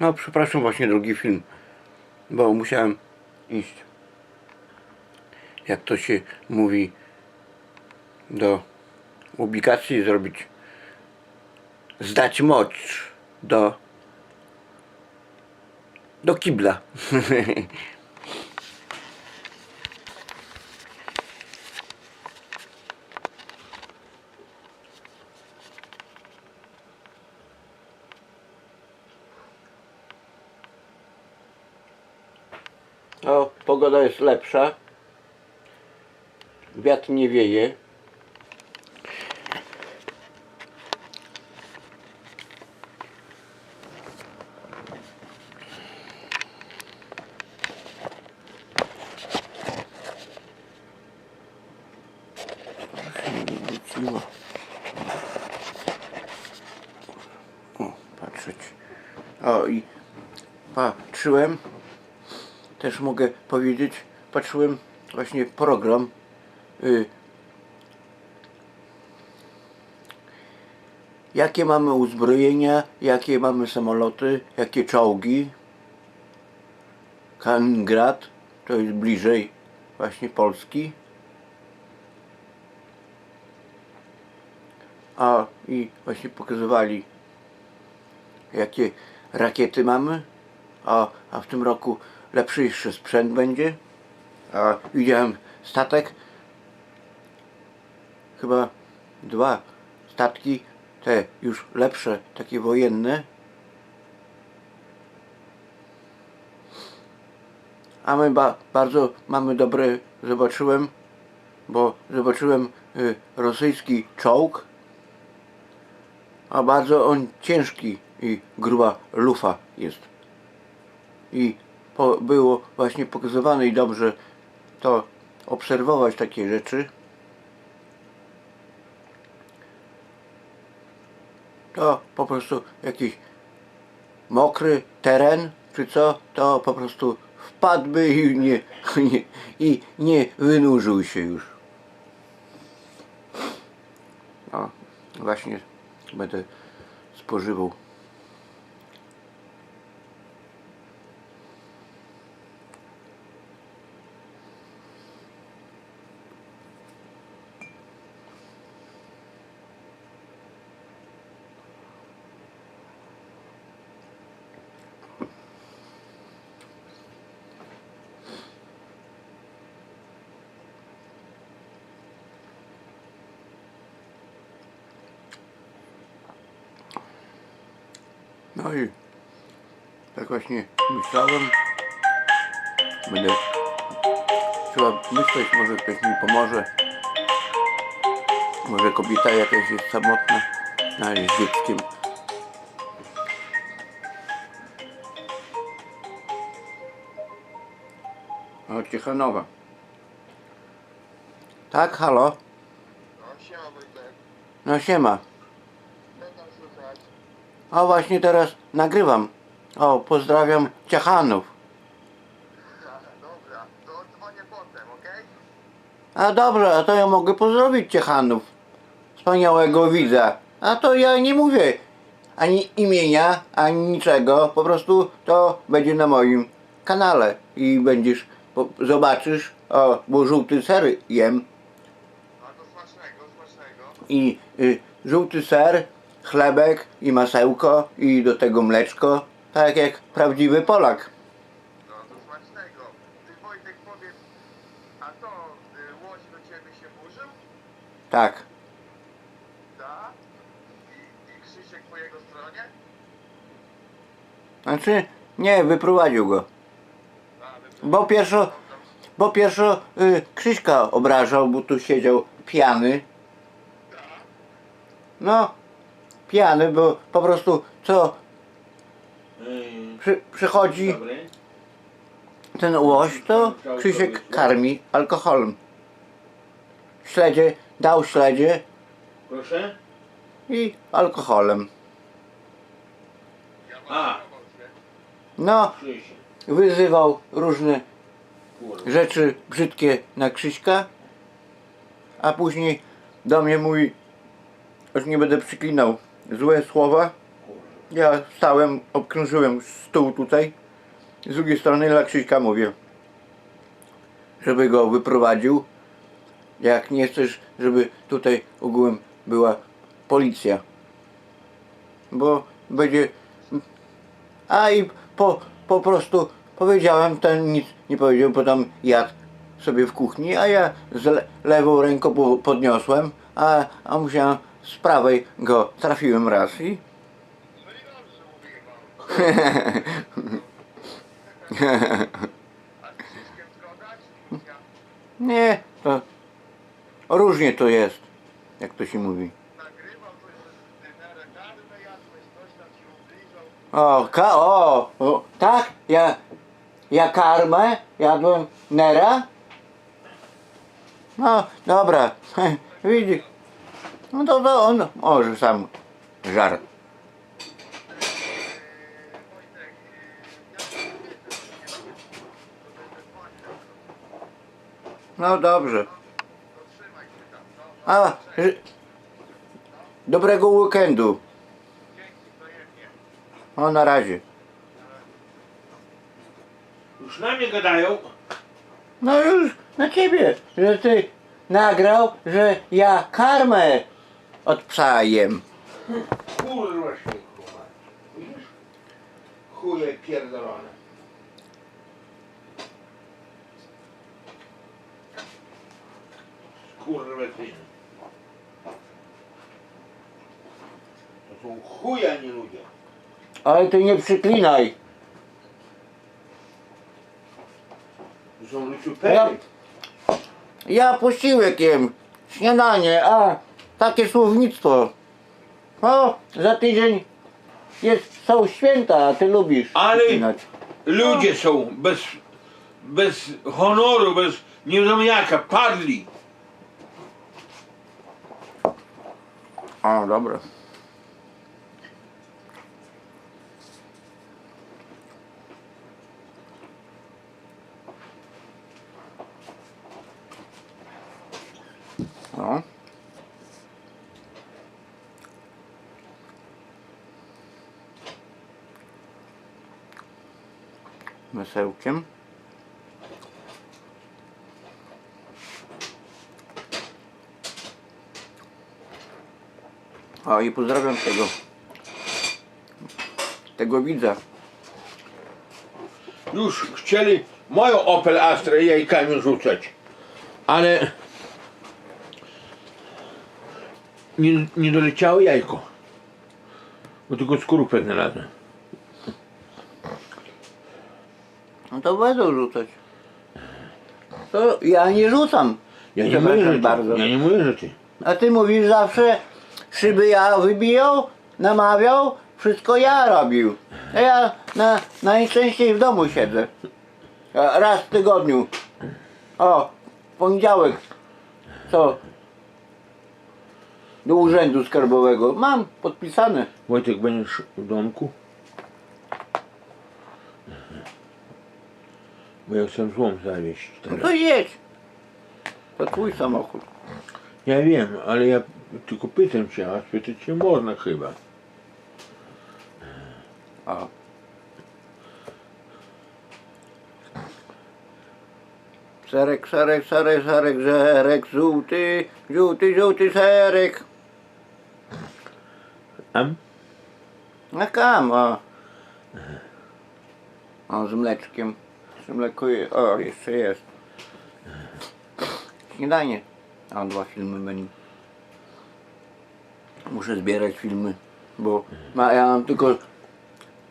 No, przepraszam, właśnie drugi film, bo musiałem iść. Jak to się mówi, do ubikacji zrobić, zdać mocz do, do kibla. O, pogoda jest lepsza. Wiatr nie wieje. Wróciło. O, patrzeć. O i patrzyłem też mogę powiedzieć, patrzyłem właśnie program y, jakie mamy uzbrojenia, jakie mamy samoloty, jakie czołgi. Kaliningrad to jest bliżej właśnie Polski. A i właśnie pokazywali jakie rakiety mamy, a, a w tym roku lepszy sprzęt będzie. A widziałem statek, chyba dwa statki, te już lepsze, takie wojenne. A my ba, bardzo mamy dobre, zobaczyłem, bo zobaczyłem y, rosyjski czołg, a bardzo on ciężki i gruba lufa jest. I po, było właśnie pokazywane i dobrze to obserwować takie rzeczy. To po prostu jakiś mokry teren, czy co, to po prostu wpadłby i nie, nie, i nie wynurzył się już. No, właśnie będę spożywał. No i tak właśnie myślałem. Będę trzeba myśleć, może ktoś mi pomoże. Może kobieta jakaś jest samotna, no, ale z dzieckiem. O, Ciechanowa. Tak, halo? No siema Wojtek, No siema. co tam słychać? O, właśnie teraz nagrywam. O, pozdrawiam Ciechanów. Dobra, to dzwonię potem, okej? A dobra, a to ja mogę pozdrowić Ciechanów. Wspaniałego widza. A to ja nie mówię ani imienia, ani niczego. Po prostu to będzie na moim kanale. I będziesz, po, zobaczysz, o, bo żółty ser jem. A to smacznego, smacznego. I y, żółty ser, chlebek i masełko i do tego mleczko. Tak jak prawdziwy Polak. No to smacznego. Ty Wojtek powiedz, a to y, Łódź do ciebie się burzył? Tak. Da? I, I Krzysiek po jego stronie? Znaczy, nie, wyprowadził go. A, wy... Bo pierwszo, bo pierwszo y, Krzyśka obrażał, bo tu siedział pijany. No, pijany, bo po prostu co przy, przychodzi ten łoś, to Krzysiek karmi alkoholem. Śledzie, dał śledzie Proszę? i alkoholem. A. No, wyzywał różne rzeczy brzydkie na Krzyśka, a później do mnie mówi, już nie będę przyklinał, złe słowa, Ja stałem, obkrążyłem stół tutaj. Z drugiej strony dla Krzyśka mówię, żeby go wyprowadził. Jak nie chcesz, żeby tutaj ogółem była policja. Bo będzie... A i po, po prostu powiedziałem, ten nic nie powiedział, bo tam jadł sobie w kuchni, a ja z le lewą ręką po- podniosłem, a, a musiałem z prawej go trafiłem raz i nie, to różnie to jest, jak to się mówi. O, ka, o, o, tak, ja, ja karmę jadłem nera. No, dobra, widzi. No to, to on może sam dzwonił. No dobrze. No. A, ży- dobrego weekendu. Dzięki wzajemnie. O, na razie. Już na mnie gadają. No już na ciebie, że ty nagrał, że ja karmę od psa jem. Kurwa. Widzisz? Chuje pierdolone. Kurwa. To są chuja, nie ludzie. Ale ty nie przyklinaj. To są Ja, luciupery. ja posiłek jem, śniadanie, a takie słownictwo. O, za tydzień jest, są święta, a ty lubisz Ale-. Ludzie są bez, bez honoru, bez nie wiadomo jaka, padli. O, dobra. No. Wesełkiem. O i pozdrawiam tego tego widza. Już chcieli moją Opel Astra jajkami rzucać. Ale nie, nie doleciało jajko. Bo tylko skorupę znalazłem. No to będą rzucać. To ja nie rzucam. Ja nie mówię, bardzo. Ja nie mówię, ty. A ty mówisz zawsze, szyby ja wybijał, namawiał, wszystko ja robił. A ja na, najczęściej w domu siedzę. Raz w tygodniu. O, poniedziałek. Co? Do urzędu skarbowego. Mam podpisane. Wojtek, będziesz w domku? Bo ja chcę złom zawieźć No teraz. to jedź. To twój samochód. Ja wiem, ale ja tylko pytam cię, a spytać się można chyba. O. Serek, serek, serek, serek, żerek, żółty, żółty, żółty serek. Am? Na kam, o. O, z mleczkiem. Z mleko o, jeszcze jest. Śniadanie. A, dwa filmy menu. Muszę zbierać filmy, bo ma, ja mam tylko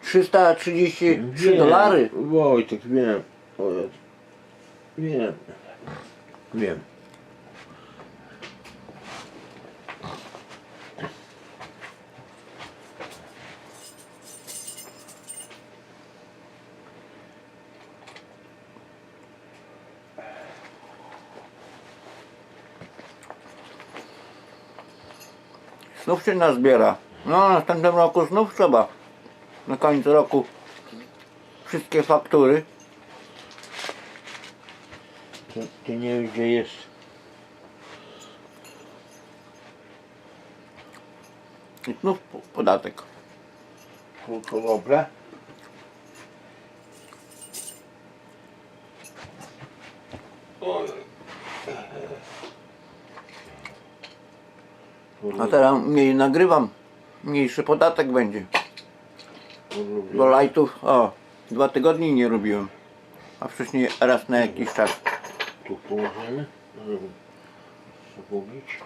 333 Wiem, dolary. Wojtek, wiem. Wiem. Wiem. Znów się nazbiera. No, w następnym roku znów trzeba. Na końcu roku wszystkie faktury. Ty, ty nie wiesz, gdzie jest. I znów po- podatek. Krótko dobre. A teraz mniej nagrywam. Mniejszy podatek będzie. Bo lajtów, o, dwa tygodnie nie robiłem. A wcześniej raz na jakiś czas. Tu żeby zapobić.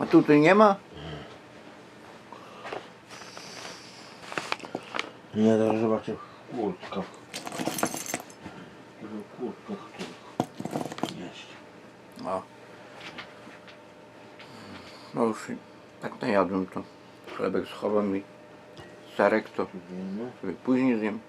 A tutaj nie ma? Nie, teraz zobaczę w kurtkach. W kurtkach których jest. O. No już tak najadłem to. Chlebek schowam i serek to sobie później zjem.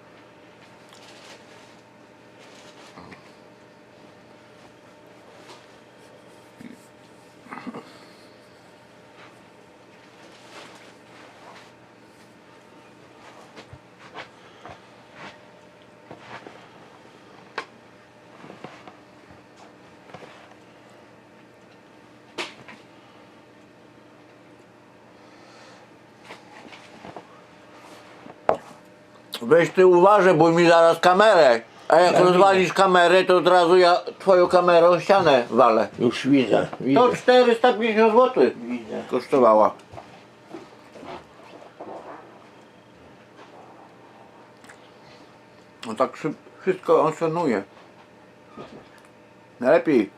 Weź ty uważaj, bo mi zaraz kamerę. A jak Ja rozwalisz kamerę, to od razu ja twoją kamerę o ścianę walę. Już widzę, widzę. To 450 zł Widzę. kosztowała. No tak szyb, wszystko on szanuje. Najlepiej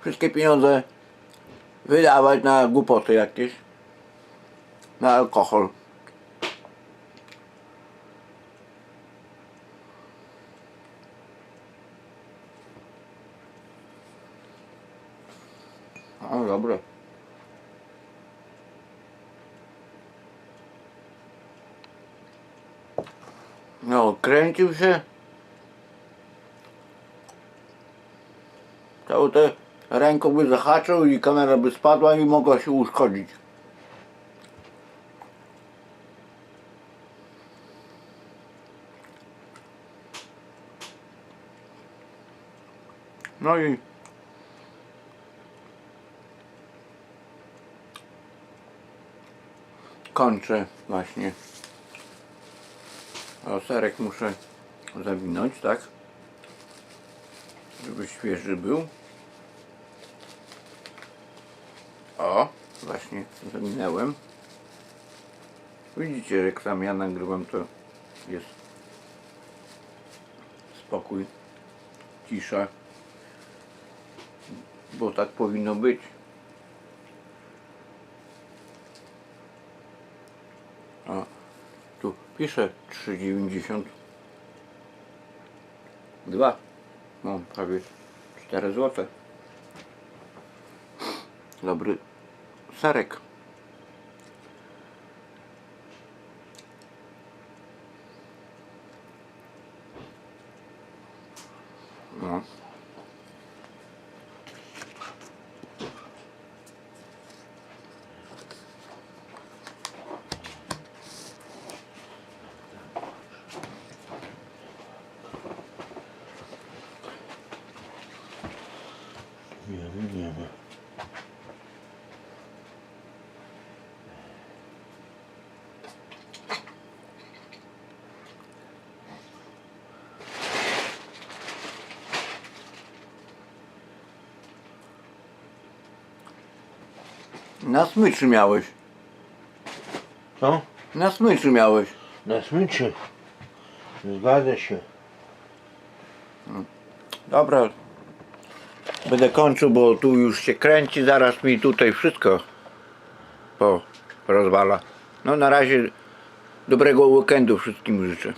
wszystkie pieniądze wydawać na głupoty jakieś. Na alkohol. O, dobre. No, kręcił się. Cały te ręką by zahaczył i kamera by spadła i mogła się uszkodzić. No i kończę właśnie. O, serek muszę zawinąć, tak? Żeby świeży był. O, właśnie zawinęłem. Widzicie, jak sam ja nagrywam, to jest spokój, cisza. Bo tak powinno być. A, 3,90. Dwa. No, prawie 4 złote. Dobry serek. Na smyczy miałeś. Co? Na smyczy miałeś. Na smyczy. Zgadza się. Dobra. Będę kończył, bo tu już się kręci, zaraz mi tutaj wszystko po rozwala. No na razie dobrego weekendu wszystkim życzę.